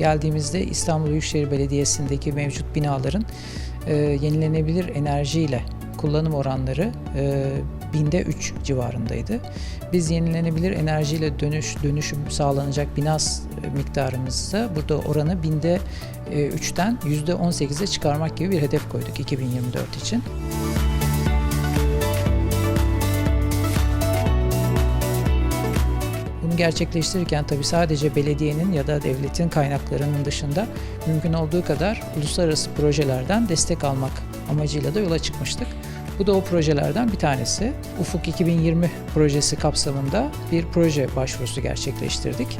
geldiğimizde İstanbul Büyükşehir Belediyesi'ndeki mevcut binaların e, yenilenebilir enerjiyle kullanım oranları e, binde 3 civarındaydı. Biz yenilenebilir enerjiyle dönüş dönüşüm sağlanacak bina s- miktarımızda burada oranı binde e, 3'ten yüzde 18'e çıkarmak gibi bir hedef koyduk 2024 için. Gerçekleştirirken tabii sadece belediyenin ya da devletin kaynaklarının dışında mümkün olduğu kadar uluslararası projelerden destek almak amacıyla da yola çıkmıştık. Bu da o projelerden bir tanesi. Ufuk 2020 projesi kapsamında bir proje başvurusu gerçekleştirdik.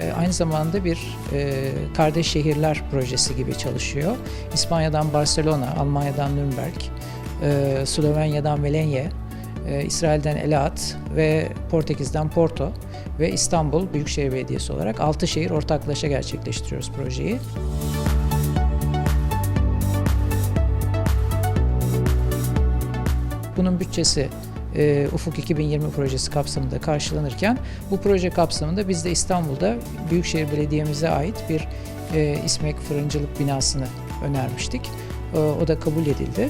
E, Aynı zamanda bir e, kardeş şehirler projesi gibi çalışıyor. İspanya'dan Barcelona, Almanya'dan Nürnberg, e, Slovenya'dan Velenye, e, İsrail'den Elaat ve Portekiz'den Porto ve İstanbul Büyükşehir Belediyesi olarak 6 şehir ortaklaşa gerçekleştiriyoruz projeyi. Bunun bütçesi e, Ufuk 2020 projesi kapsamında karşılanırken bu proje kapsamında biz de İstanbul'da Büyükşehir Belediye'mize ait bir e, İSMEK fırıncılık binasını önermiştik. E, o da kabul edildi.